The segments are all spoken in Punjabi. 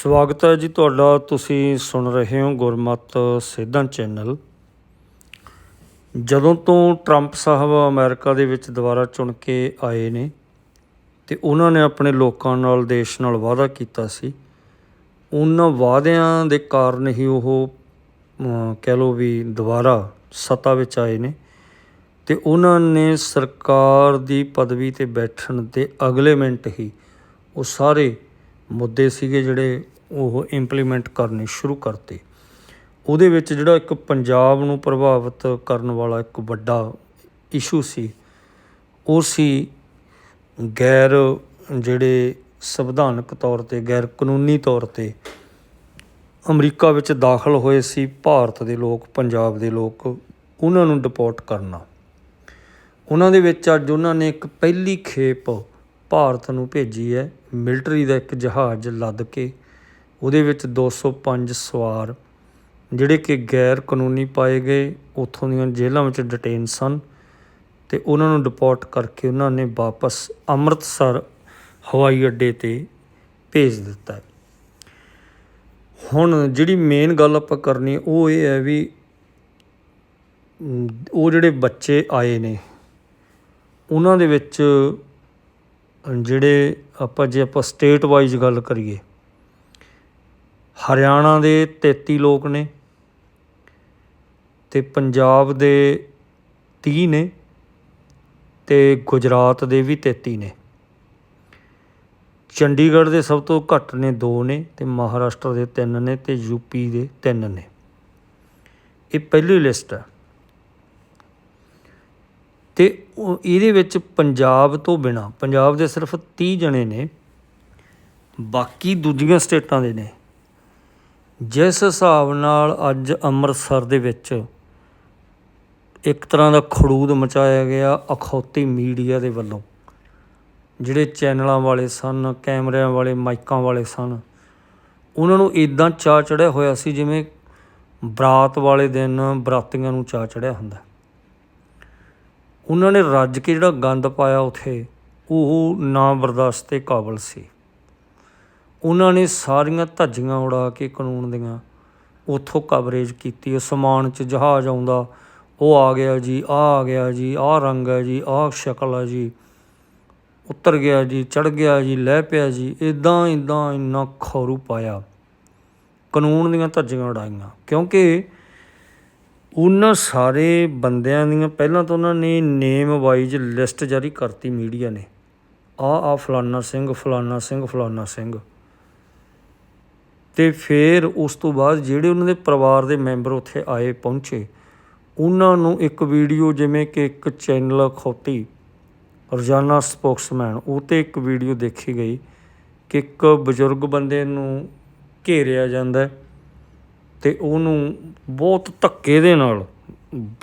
ਸਵਾਗਤ ਹੈ ਜੀ ਤੁਹਾਡਾ। ਤੁਸੀਂ ਸੁਣ ਰਹੇ ਹੋ ਗੁਰਮਤ ਸੇਧਾਂ ਚੈਨਲ। ਜਦੋਂ ਤੋਂ ਟਰੰਪ ਸਾਹਿਬ ਅਮਰੀਕਾ ਦੇ ਵਿੱਚ ਦੁਬਾਰਾ ਚੁਣ ਕੇ ਆਏ ਨੇ ਤੇ ਉਹਨਾਂ ਨੇ ਆਪਣੇ ਲੋਕਾਂ ਨਾਲ ਦੇਸ਼ ਨਾਲ ਵਾਅਦਾ ਕੀਤਾ ਸੀ, ਉਹਨਾਂ ਵਾਅਦਿਆਂ ਦੇ ਕਾਰਨ ਹੀ ਉਹ ਕਹਿ ਲਓ ਵੀ ਦੁਬਾਰਾ ਸੱਤਾ ਵਿੱਚ ਆਏ ਨੇ ਤੇ ਉਹਨਾਂ ਨੇ ਸਰਕਾਰ ਦੀ ਪਦਵੀ ਤੇ ਬੈਠਣ ਦੇ ਅਗਲੇ ਮਿੰਟ ਹੀ ਉਹ ਸਾਰੇ ਮੁੱਦੇ ਸੀਗੇ ਜਿਹੜੇ ਉਹ ਇੰਪਲੀਮੈਂਟ ਕਰਨੇ ਸ਼ੁਰੂ ਕਰਤੇ। ਉਹਦੇ ਵਿੱਚ ਜਿਹੜਾ ਇੱਕ ਪੰਜਾਬ ਨੂੰ ਪ੍ਰਭਾਵਿਤ ਕਰਨ ਵਾਲਾ ਇੱਕ ਵੱਡਾ ਇਸ਼ੂ ਸੀ, ਉਹ ਸੀ ਗੈਰ ਜਿਹੜੇ ਸੰਵਿਧਾਨਕ ਤੌਰ ਤੇ, ਗੈਰ ਕਾਨੂੰਨੀ ਤੌਰ ਤੇ ਅਮਰੀਕਾ ਵਿੱਚ ਦਾਖਲ ਹੋਏ ਸੀ ਭਾਰਤ ਦੇ ਲੋਕ, ਪੰਜਾਬ ਦੇ ਲੋਕ, ਉਹਨਾਂ ਨੂੰ ਡਿਪੋਰਟ ਕਰਨਾ। ਉਹਨਾਂ ਦੇ ਵਿੱਚ ਅੱਜ ਉਹਨਾਂ ਨੇ ਇੱਕ ਪਹਿਲੀ ਖੇਪ ਭਾਰਤ ਨੂੰ ਭੇਜੀ ਹੈ। ਮਿਲਟਰੀ ਦਾ ਇੱਕ ਜਹਾਜ਼ ਲੱਦ ਕੇ ਉਹਦੇ ਵਿੱਚ 205 ਸਵਾਰ, ਜਿਹੜੇ ਕਿ ਗੈਰ ਕਾਨੂੰਨੀ ਪਾਏ ਗਏ, ਉੱਥੋਂ ਦੀਆਂ ਜੇਲ੍ਹਾਂ ਵਿੱਚ ਡਿਟੇਨ ਸਨ ਅਤੇ ਉਹਨਾਂ ਨੂੰ ਡਿਪੋਰਟ ਕਰਕੇ ਉਹਨਾਂ ਨੇ ਵਾਪਸ ਅੰਮ੍ਰਿਤਸਰ ਹਵਾਈ ਅੱਡੇ ਤੇ ਭੇਜ ਦਿੱਤਾ ਹੁਣ ਜਿਹੜੀ ਮੇਨ ਗੱਲ ਆਪਾਂ ਕਰਨੀ, ਉਹ ਇਹ ਹੈ ਵੀ ਉਹ ਜਿਹੜੇ ਬੱਚੇ ਆਏ ਨੇ, ਉਹਨਾਂ ਦੇ ਵਿੱਚ ਜਿਹੜੇ ਆਪਾਂ ਜੇ ਆਪਾਂ ਸਟੇਟ ਵਾਈਜ਼ ਗੱਲ ਕਰੀਏ, ਹਰਿਆਣਾ ਦੇ 33 ਲੋਕ ਨੇ ਤੇ ਪੰਜਾਬ ਦੇ 30 ਨੇ ਤੇ ਗੁਜਰਾਤ ਦੇ ਵੀ 33 ਨੇ। ਚੰਡੀਗੜ੍ਹ ਦੇ ਸਭ ਤੋਂ ਘੱਟ ਨੇ 2 ਨੇ ਤੇ ਮਹਾਰਾਸ਼ਟਰ ਦੇ 3 ਨੇ ਤੇ ਯੂਪੀ ਦੇ 3 ਨੇ। ਇਹ ਪਹਿਲੀ ਲਿਸਟ ਹੈ। ਤੇ ਇਹਦੇ ਵਿੱਚ ਪੰਜਾਬ ਤੋਂ ਬਿਨਾ, ਪੰਜਾਬ ਦੇ ਸਿਰਫ 30 ਜਣੇ ਨੇ, ਬਾਕੀ ਦੂਜੀਆਂ ਸਟੇਟਾਂ ਦੇ ਨੇ। ਜਿਸ ਹਿਸਾਬ ਨਾਲ ਅੱਜ ਅੰਮ੍ਰਿਤਸਰ ਦੇ ਵਿੱਚ ਇੱਕ ਤਰ੍ਹਾਂ ਦਾ ਖੜੂਦ ਮਚਾਇਆ ਗਿਆ ਅਖੌਤੀ ਮੀਡੀਆ ਦੇ ਵੱਲੋਂ, ਜਿਹੜੇ ਚੈਨਲਾਂ ਵਾਲੇ ਸਨ, ਕੈਮਰਿਆਂ ਵਾਲੇ, ਮਾਈਕਾਂ ਵਾਲੇ ਸਨ, ਉਹਨਾਂ ਨੂੰ ਇਦਾਂ ਚਾਅ ਚੜਿਆ ਹੋਇਆ ਸੀ ਜਿਵੇਂ ਬਰਾਤ ਵਾਲੇ ਦਿਨ ਬਰਾਤੀਆਂ ਨੂੰ ਚਾਅ ਚੜਿਆ ਹੁੰਦਾ। ਉਹਨਾਂ ਨੇ ਰੱਜ ਕੇ ਜਿਹੜਾ ਗੰਦ ਪਾਇਆ ਉੱਥੇ, ਉਹ ਨਾ ਬਰਦਾਸ਼ਤ ਦੇ ਕਾਬਲ ਸੀ। ਉਹਨਾਂ ਨੇ ਸਾਰੀਆਂ ਧੱਜੀਆਂ ਉਡਾ ਕੇ ਕਾਨੂੰਨ ਦੀਆਂ ਉੱਥੋਂ ਕਵਰੇਜ ਕੀਤੀ ਅਸਮਾਨ 'ਚ ਜਹਾਜ਼ ਆਉਂਦਾ, ਉਹ ਆ ਗਿਆ ਜੀ ਆ ਆ ਗਿਆ ਜੀ, ਆਹ ਰੰਗ ਹੈ ਜੀ, ਆਹ ਸ਼ਕਲ ਹੈ ਜੀ, ਉਤਰ ਗਿਆ ਜੀ ਚੜ ਗਿਆ ਜੀ, ਲੈ ਪਿਆ ਜੀ ਇਦਾਂ ਇਦਾਂ ਇੰਨਾ ਖੌਰੂ ਪਾਇਆ। ਕਾਨੂੰਨ ਦੀਆਂ ਧੱਜੀਆਂ ਉਡਾਈਆਂ, ਕਿਉਂਕਿ ਉਹਨਾਂ ਸਾਰੇ ਬੰਦਿਆਂ ਦੀਆਂ ਪਹਿਲਾਂ ਤਾਂ ਉਹਨਾਂ ਨੇ ਨੇਮ ਵਾਈਜ਼ ਲਿਸਟ ਜਾਰੀ ਕਰਤੀ ਮੀਡੀਆ ਨੇ। ਆ ਆ ਫਲਾਨਾ ਸਿੰਘ ਫਲਾਨਾ ਸਿੰਘ ਫਲਾਨਾ ਸਿੰਘ। ਤੇ ਫਿਰ ਉਸ ਤੋਂ ਬਾਅਦ ਜਿਹੜੇ ਉਹਨਾਂ ਦੇ ਪਰਿਵਾਰ ਦੇ ਮੈਂਬਰ ਉੱਥੇ ਆਏ, ਪਹੁੰਚੇ, ਉਹਨਾਂ ਨੂੰ ਇੱਕ ਵੀਡੀਓ ਜਿਵੇਂ ਕਿ ਇੱਕ ਚੈਨਲ ਖੋਤੀ, ਰੋਜ਼ਾਨਾ ਸਪੋਕਸਮੈਨ ਉਹ ਤੇ ਇੱਕ ਵੀਡੀਓ ਦੇਖੀ ਗਈ ਕਿ ਇੱਕ ਬਜ਼ੁਰਗ ਬੰਦੇ ਨੂੰ ਘੇਰਿਆ ਜਾਂਦਾ ਹੈ। ਤੇ ਉਹਨੂੰ ਬਹੁਤ ਧੱਕੇ ਦੇ ਨਾਲ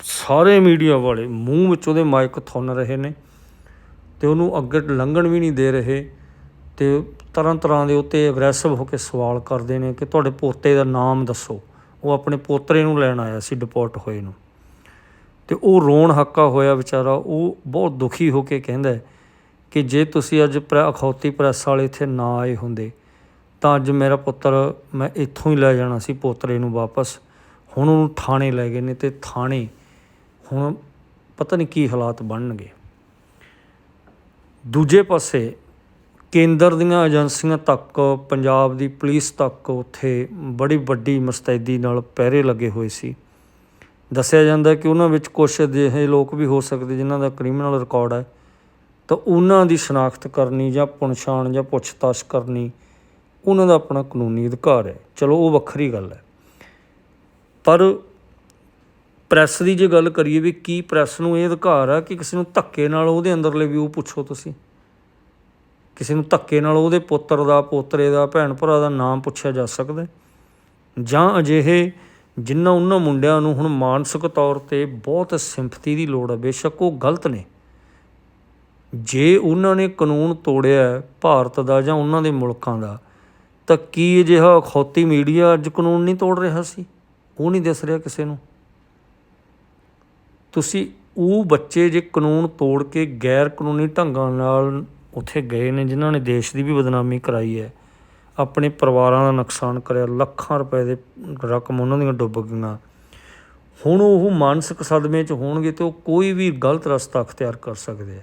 ਸਾਰੇ ਮੀਡੀਆ ਵਾਲੇ ਮੂੰਹ ਵਿੱਚ ਉਹਦੇ ਮਾਈਕ ਥੁੰਨ ਰਹੇ ਨੇ ਤੇ ਉਹਨੂੰ ਅੱਗੇ ਲੰਘਣ ਵੀ ਨਹੀਂ ਦੇ ਰਹੇ ਤੇ ਤਰ੍ਹਾਂ ਤਰ੍ਹਾਂ ਦੇ ਉੱਤੇ ਅਗਰੈਸਿਵ ਹੋ ਕੇ ਸਵਾਲ ਕਰਦੇ ਨੇ ਕਿ ਤੁਹਾਡੇ ਪੋਤੇ ਦਾ ਨਾਮ ਦੱਸੋ। ਉਹ ਆਪਣੇ ਪੋਤਰੇ ਨੂੰ ਲੈਣ ਆਇਆ ਸੀ ਡਿਪੋਰਟ ਹੋਏ ਨੂੰ। ਤੇ ਉਹ ਰੋਣ ਹੱਕਾ ਹੋਇਆ ਵਿਚਾਰਾ, ਉਹ ਬਹੁਤ ਦੁਖੀ ਹੋ ਕੇ ਕਹਿੰਦਾ ਕਿ ਜੇ ਤੁਸੀਂ ਅੱਜ ਪ੍ਰ, ਅਖੌਤੀ ਪ੍ਰੈਸ ਵਾਲੇ ਇੱਥੇ ਨਾ ਆਏ ਹੁੰਦੇ ਤਾਂ ਅੱਜ ਮੇਰਾ ਪੁੱਤਰ ਮੈਂ ਇੱਥੋਂ ਹੀ ਲੈ ਜਾਣਾ ਸੀ ਪੋਤਰੇ ਨੂੰ ਵਾਪਸ। ਹੁਣ ਉਹਨੂੰ ਥਾਣੇ ਲੈ ਗਏ ਨੇ ਅਤੇ ਥਾਣੇ ਹੁਣ ਪਤਾ ਨਹੀਂ ਕੀ ਹਾਲਾਤ ਬਣਨਗੇ। ਦੂਜੇ ਪਾਸੇ ਕੇਂਦਰ ਦੀਆਂ ਏਜੰਸੀਆਂ ਤੱਕ, ਪੰਜਾਬ ਦੀ ਪੁਲਿਸ ਤੱਕ ਉੱਥੇ ਬੜੀ ਵੱਡੀ ਮੁਸਤੈਦੀ ਨਾਲ ਪਹਿਰੇ ਲੱਗੇ ਹੋਏ ਸੀ। ਦੱਸਿਆ ਜਾਂਦਾ ਕਿ ਉਹਨਾਂ ਵਿੱਚ ਕੁਝ ਅਜਿਹੇ ਲੋਕ ਵੀ ਹੋ ਸਕਦੇ ਜਿਨ੍ਹਾਂ ਦਾ ਕ੍ਰਿਮੀਨਲ ਰਿਕਾਰਡ ਹੈ। ਤਾਂ ਉਹਨਾਂ ਦੀ ਸ਼ਨਾਖਤ ਕਰਨੀ ਜਾਂ ਪਛਾਣ ਜਾਂ ਪੁੱਛਤਾਛ ਕਰਨੀ ਉਹਨਾਂ ਦਾ ਆਪਣਾ ਕਾਨੂੰਨੀ ਅਧਿਕਾਰ ਹੈ। ਚਲੋ, ਉਹ ਵੱਖਰੀ ਗੱਲ ਹੈ। ਪਰ ਪ੍ਰੈਸ ਦੀ ਜੇ ਗੱਲ ਕਰੀਏ ਵੀ ਕੀ ਪ੍ਰੈਸ ਨੂੰ ਇਹ ਅਧਿਕਾਰ ਆ ਕਿ ਕਿਸੇ ਨੂੰ ਧੱਕੇ ਨਾਲ ਉਹਦੇ ਅੰਦਰਲੇ ਵੀ ਉਹ ਪੁੱਛੋ ਤੁਸੀਂ? ਕਿਸੇ ਨੂੰ ਧੱਕੇ ਨਾਲ ਉਹਦੇ ਪੁੱਤਰ ਦਾ, ਪੋਤਰੇ ਦਾ, ਭੈਣ ਭਰਾ ਦਾ ਨਾਮ ਪੁੱਛਿਆ ਜਾ ਸਕਦਾ ਜਾਂ ਅਜਿਹੇ ਜਿਨ੍ਹਾਂ ਉਹਨਾਂ ਮੁੰਡਿਆਂ ਨੂੰ ਹੁਣ ਮਾਨਸਿਕ ਤੌਰ ਤੇ ਬਹੁਤ ਸਿੰਪਥੀ ਦੀ ਲੋੜ ਹੈ ਬੇਸ਼ੱਕ ਉਹ ਗਲਤ ਨੇ। ਜੇ ਉਹਨਾਂ ਨੇ ਕਾਨੂੰਨ ਤੋੜਿਆ ਭਾਰਤ ਦਾ ਜਾਂ ਉਹਨਾਂ ਦੇ ਮੁਲਕਾਂ ਦਾ ਤਾਂ ਕੀ ਅਜਿਹਾ ਅਖੌਤੀ ਮੀਡੀਆ ਅੱਜ ਕਾਨੂੰਨ ਨਹੀਂ ਤੋੜ ਰਿਹਾ ਸੀ। ਉਹ ਨਹੀਂ ਦਿਸ ਰਿਹਾ ਕਿਸੇ ਨੂੰ। ਤੁਸੀਂ ਉਹ ਬੱਚੇ ਜੇ ਕਾਨੂੰਨ ਤੋੜ ਕੇ ਗੈਰ ਕਾਨੂੰਨੀ ਢੰਗਾਂ ਨਾਲ ਉੱਥੇ ਗਏ ਨੇ, ਜਿਨ੍ਹਾਂ ਨੇ ਦੇਸ਼ ਦੀ ਵੀ ਬਦਨਾਮੀ ਕਰਾਈ ਹੈ। ਆਪਣੇ ਪਰਿਵਾਰਾਂ ਦਾ ਨੁਕਸਾਨ ਕਰਿਆ, ਲੱਖਾਂ ਰੁਪਏ ਦੇ ਰਕਮ ਉਹਨਾਂ ਦੀਆਂ ਡੁੱਬ ਗਈਆਂ। ਹੁਣ ਉਹ ਮਾਨਸਿਕ ਸਦਮੇ 'ਚ ਹੋਣਗੇ ਤੇ ਉਹ ਕੋਈ ਵੀ ਗਲਤ ਰਸਤਾ ਅਖਤਿਆਰ ਕਰ ਸਕਦੇ ਆ।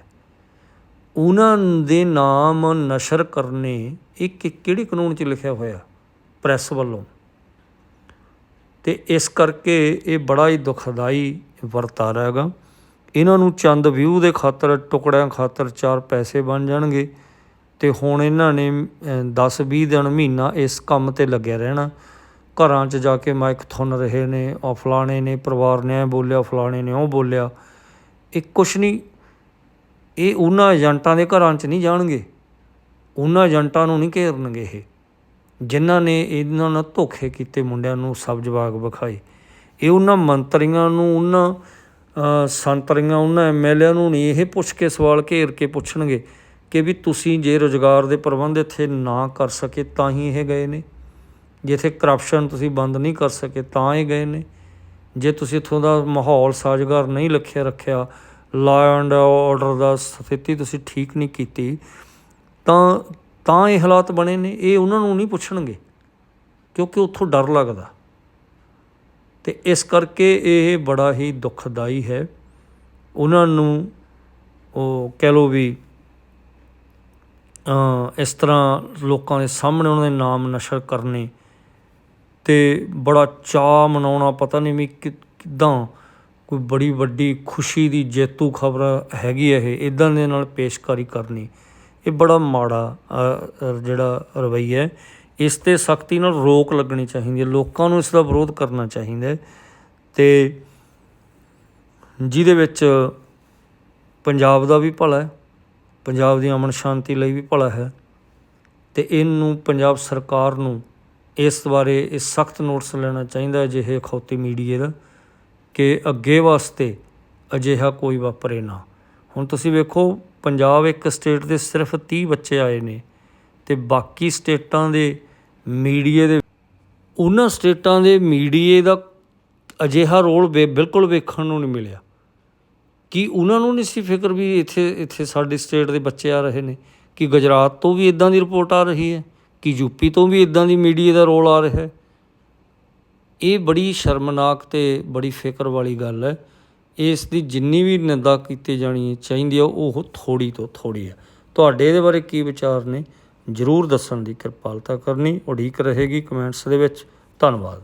ਉਹਨਾਂ ਦੇ ਨਾਮ ਨਸ਼ਰ ਕਰਨੇ, ਇਹ ਕਿ- ਕਿਹੜੇ ਕਾਨੂੰਨ 'ਚ ਲਿਖਿਆ ਹੋਇਆ? ਪ੍ਰੈਸ ਵੱਲੋਂ। ਤੇ ਇਸ ਕਰਕੇ ਇਹ ਬੜਾ ਹੀ ਦੁਖਦਾਈ ਵਰਤਾਰਾ ਹੈਗਾ ਇਹਨਾਂ ਨੂੰ ਚੰਦ ਵਿਊ ਦੇ ਖਾਤਰ, ਟੁਕੜਿਆਂ ਖਾਤਰ ਚਾਰ ਪੈਸੇ ਬਣ ਜਾਣਗੇ ਤੇ ਹੁਣ ਇਹਨਾਂ ਨੇ 10 20 ਦਿਨ ਮਹੀਨਾ ਇਸ ਕੰਮ ਤੇ ਲੱਗਿਆ ਰਹਿਣਾ। ਘਰਾਂ 'ਚ ਜਾ ਕੇ ਮਾਈਕ ਥੁੰਨ ਰਹੇ ਨੇ ਉਹ ਫਲਾਣੇ ਨੇ ਪਰਿਵਾਰ ਨੇ ਐਂ ਬੋਲਿਆ, ਫਲਾਣੇ ਨੇ ਉਹ ਬੋਲਿਆ। ਇਹ ਕੁਛ ਨਹੀਂ ਇਹ ਉਹਨਾਂ ਏਜੰਟਾਂ ਦੇ ਘਰਾਂ 'ਚ ਨਹੀਂ ਜਾਣਗੇ। ਉਹਨਾਂ ਏਜੰਟਾਂ ਨੂੰ ਨਹੀਂ ਘੇਰਨਗੇ ਇਹ। ਜਿਨ੍ਹਾਂ ਨੇ ਇਹਨਾਂ ਨਾਲ ਧੋਖੇ ਕੀਤੇ ਮੁੰਡਿਆਂ ਨੂੰ ਸਬਜ਼ ਬਾਗ ਵਿਖਾਏ। ਇਹ ਉਹਨਾਂ ਮੰਤਰੀਆਂ ਨੂੰ, ਉਹਨਾਂ ਸੰਤਰੀਆਂ, ਉਹਨਾਂ ਐਮਐਲਏ ਨੂੰ ਨਹੀਂ, ਇਹ ਪੁੱਛ ਕੇ ਸਵਾਲ ਘੇਰ ਕੇ ਪੁੱਛਣਗੇ ਕਿ ਵੀ ਤੁਸੀਂ ਜੇ ਰੋਜ਼ਗਾਰ ਦੇ ਪ੍ਰਬੰਧ ਇੱਥੇ ਨਾ ਕਰ ਸਕੇ ਤਾਂ ਹੀ ਇਹ ਗਏ ਨੇ। ਜਿੱਥੇ ਕਰਪਸ਼ਨ ਤੁਸੀਂ ਬੰਦ ਨਹੀਂ ਕਰ ਸਕੇ ਤਾਂ ਇਹ ਗਏ ਨੇ। ਜੇ ਤੁਸੀਂ ਇੱਥੋਂ ਦਾ ਮਾਹੌਲ ਸਾਜ਼ਗਾਰ ਨਹੀਂ ਰੱਖਿਆ ਰੱਖਿਆ ਲਾ ਐਂਡ ਆਰਡਰ ਦਾ ਸਥਿਤੀ ਤੁਸੀਂ ਠੀਕ ਨਹੀਂ ਕੀਤੀ, ਤਾਂ ਤਾਂ ਇਹ ਹਾਲਾਤ ਬਣੇ ਨੇ, ਇਹ ਉਹਨਾਂ ਨੂੰ ਨਹੀਂ ਪੁੱਛਣਗੇ, ਕਿਉਂਕਿ ਉੱਥੋਂ ਡਰ ਲੱਗਦਾ। ਤੇ ਇਸ ਕਰਕੇ ਇਹ ਬੜਾ ਹੀ ਦੁਖਦਾਈ ਹੈ। ਉਹਨਾਂ ਨੂੰ, ਉਹ ਕਹਿ ਲੋ ਵੀ ਇਸ ਤਰ੍ਹਾਂ ਲੋਕਾਂ ਦੇ ਸਾਹਮਣੇ ਉਹਨਾਂ ਦੇ ਨਾਮ ਨਸ਼ਰ ਕਰਨੇ ਤੇ ਬੜਾ ਚਾਅ ਮਨਾਉਣਾ, ਪਤਾ ਨਹੀਂ ਵੀ ਕਿ- ਕਿੱਦਾਂ ਕੋਈ ਬੜੀ ਵੱਡੀ ਖੁਸ਼ੀ ਦੀ ਜੇਤੂ ਖਬਰ ਹੈਗੀ ਹੈ ਇਹ ਇੱਦਾਂ ਦੇ ਨਾਲ ਪੇਸ਼ਕਾਰੀ ਕਰਨੀ, ਇਹ ਬੜਾ ਮਾੜਾ ਜਿਹੜਾ ਰਵੱਈਆ ਹੈ। ਇਸ ਤੇ ਸਖਤੀ ਨਾਲ ਰੋਕ ਲੱਗਣੀ ਚਾਹੀਦੀ ਹੈ, ਲੋਕਾਂ ਨੂੰ ਇਸ ਦਾ ਵਿਰੋਧ ਕਰਨਾ ਚਾਹੀਦਾ ਹੈ। ਤੇ ਜਿਹਦੇ ਵਿੱਚ ਪੰਜਾਬ ਦਾ ਵੀ ਭਲਾ ਹੈ, ਪੰਜਾਬ ਦੀ ਅਮਨ ਸ਼ਾਂਤੀ ਲਈ ਵੀ ਭਲਾ ਹੈ, ਤੇ ਇਹਨੂੰ ਪੰਜਾਬ ਸਰਕਾਰ ਨੂੰ ਇਸ ਬਾਰੇ ਇਹ ਸਖਤ ਨੋਟਿਸ ਲੈਣਾ ਚਾਹੀਦਾ ਹੈ ਜਿਹੇ ਖੌਤੀ ਮੀਡੀਆ ਦਾ। ਕਿ ਅੱਗੇ ਵਾਸਤੇ ਅਜਿਹਾ ਕੋਈ ਵਾਪਰੇ ਨਾ। ਹੁਣ ਤੁਸੀਂ ਵੇਖੋ, ਪੰਜਾਬ ਇੱਕ ਸਟੇਟ ਦੇ ਸਿਰਫ 30 ਬੱਚੇ ਆਏ ਨੇ ਤੇ ਬਾਕੀ ਸਟੇਟਾਂ ਦੇ ਮੀਡੀਏ ਦੇ ਉਹਨਾਂ ਸਟੇਟਾਂ ਦੇ ਮੀਡੀਏ ਦਾ ਅਜਿਹਾ ਰੋਲ ਵੇ- ਬਿਲਕੁਲ ਵੇਖਣ ਨੂੰ ਨਹੀਂ ਮਿਲਿਆ। ਕਿ ਉਹਨਾਂ ਨੂੰ ਨਹੀਂ ਸੀ ਫਿਕਰ ਵੀ ਇੱਥੇ ਇੱਥੇ ਸਾਡੀ ਸਟੇਟ ਦੇ ਬੱਚੇ ਆ ਰਹੇ ਨੇ? ਕਿ ਗੁਜਰਾਤ ਤੋਂ ਵੀ ਇਦਾਂ ਦੀ ਰਿਪੋਰਟ ਆ ਰਹੀ ਹੈ? ਕਿ ਯੂਪੀ ਤੋਂ ਵੀ ਇਦਾਂ ਦੀ ਮੀਡੀਆ ਦਾ ਰੋਲ ਆ ਰਿਹਾ ਹੈ? ਇਹ ਬੜੀ ਸ਼ਰਮਨਾਕ ਤੇ ਬੜੀ ਫਿਕਰ ਵਾਲੀ ਗੱਲ ਹੈ। ਇਸ ਦੀ ਜਿੰਨੀ ਵੀ ਨਿੰਦਾ ਕੀਤੀ ਜਾਣੀ ਚਾਹੀਦੀ ਹੈ ਉਹ ਥੋੜੀ ਤੋਂ ਥੋੜੀ ਹੈ ਤੁਹਾਡੇ ਇਹਦੇ ਬਾਰੇ ਕੀ ਵਿਚਾਰ ਨੇ? ਜਰੂਰ ਦੱਸਣ ਦੀ ਕਿਰਪਾਲਤਾ ਕਰਨੀ। ਉਡੀਕ ਰਹੇਗੀ ਕਮੈਂਟਸ ਦੇ ਵਿੱਚ। ਧੰਨਵਾਦ।